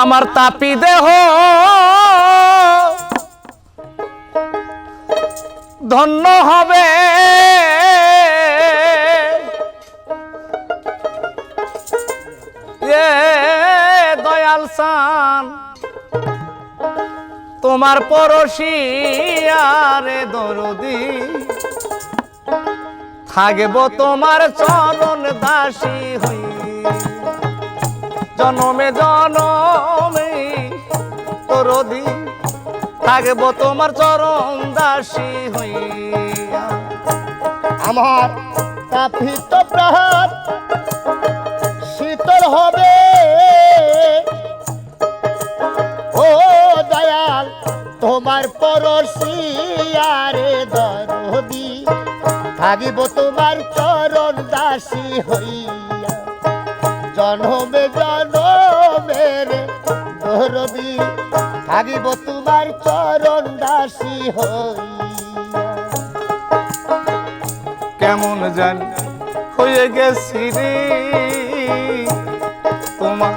আমার তাপি দেহ। ধন্য হবে। দয়াল সান, তোমার পরশি আরে দরদি, থাকব তোমার চরণ দাসী হই জনমে জনমে তরদি থাকব তোমার চরণ দাসী হইয়া। আমার তাপিত প্রাণ শীতল হবে। ও দয়াল, তোমার পরশি আরে দরদি, থাকিব তোমার চরণ দাসী হইয়া। জনমে জনমের থাকিব তোমার চরণ দাসী হইয়া কেমন জানি হয়ে গেছি রে। তোমার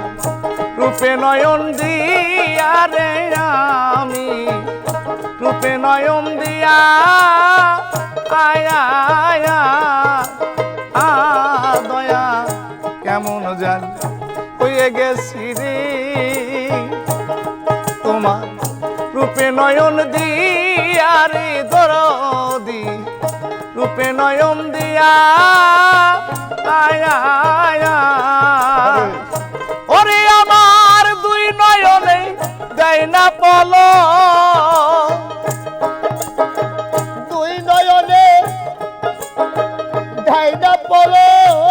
রূপে নয়ন দিয়া রে আমি। রূপে নয়ন দিয়া আয়া আয়া। তোমার রূপে নয়ন দিয়া রে দরদি। রূপে নয়ন দিয়া, আয়া ওরে আমার দুই নয়নে দেয় না পল। দুই নয়নে ঢাইনা পড়ো ওরে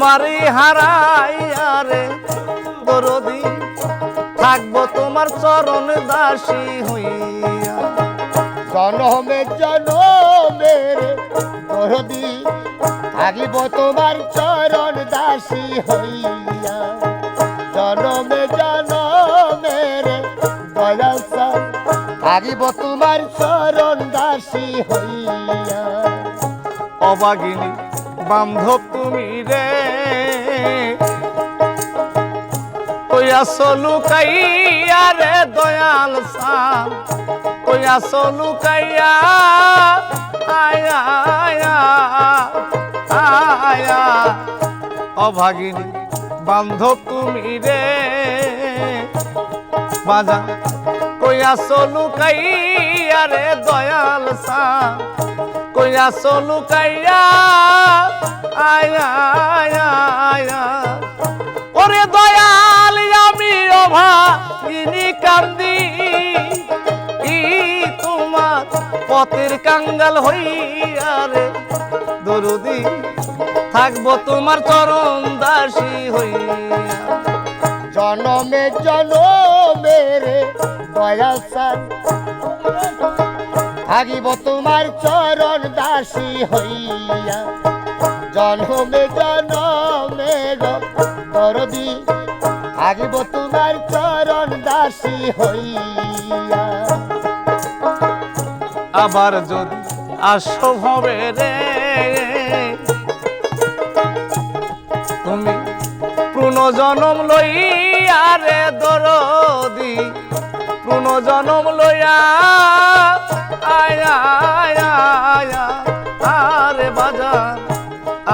তোমারই হারাইয়া রে দরদি থাকব তোমার চরণ দাসী হইয়া। জনমে জনমের দরদি থাকিব তোমার চরণ দাসী হইয়া। জনমে দয়াল সান থাকিব তোমার চরণ দাসী হইয়া। অবাগিনী বান্ধব তুমি রে। কইয়া সলু কাইয়া রে দয়াল সান কইয়া সলু কাইয়া, আয়া আয়া আয়া অভাগিনী বান্ধব তুমি রে। বাজা কইয়া সলু কাইয়া রে দয়াল সান কইয়া সলু কাইয়া আয়া আয়া ওরে দয়াল, আমি অভা ইনি কান্দি তোমার পথের কাঙ্গাল হইয়া রে? দরুদি, থাকব তোমার চরণ দাসী হইয়া। জনমে জনমের দয়াল সান থাকিব তোমার চরণ দাসী হইয়া। জনমে জনমের দরদি, থাকিব তোমার চরণ দাসী হইয়া। আবার যদি আসো রে, তুমি পুনজনম লইয়া রে, দরদি। পুনজনম লইয়া, আয়া আয়া আয়া আরে বাজার,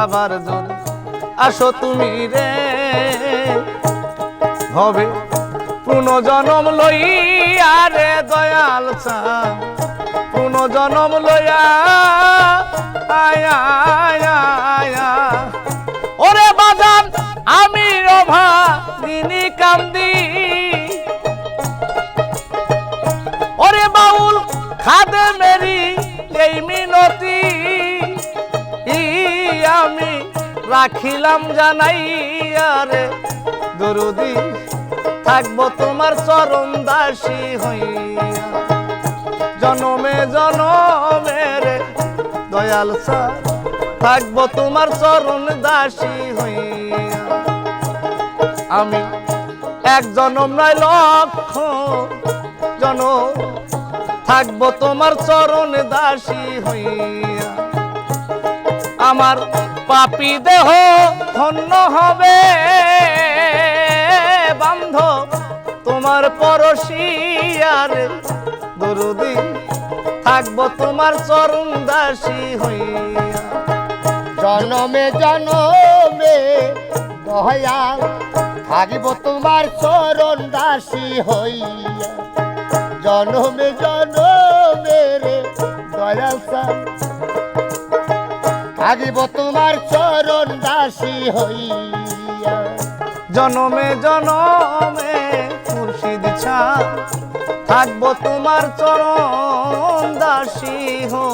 আবার যদি আসো তুমি রে। হবে পুনজনম লইয়া রে দয়াল চা। পুনজনম লইয়া, আয়া আয়া আয়া ওরে বাজান, আমি অভা দিনী কান্দি। খাদে মেরি এই মিনতি আমি রাখিলাম জানাই আরে দরুদি, থাকব তোমার চরণ দাসী হইয়া। জনমে জনমে রে, দয়াল স্যার, থাকব তোমার চরণ দাসী হইয়া। আমি এক জনম নয় লক্ষ জনম থাকব তোমার চরণ দাসী হইয়া। আমার পাপি দেহ ধন্য হবে। বান্ধ, তোমার পরশিয়ার দরুদি। থাকব তোমার চরণ দাসী হইয়া। জনমে জনমে দয়াল, থাকিব তোমার চরণ দাসী হইয়া। জনমে জনমে রে দয়াল সান থাকিব তোমার চরণ দাসী হইয়া। জনমে জনমে খুরশিদ ছা থাকব তোমার চরণ দাসী হো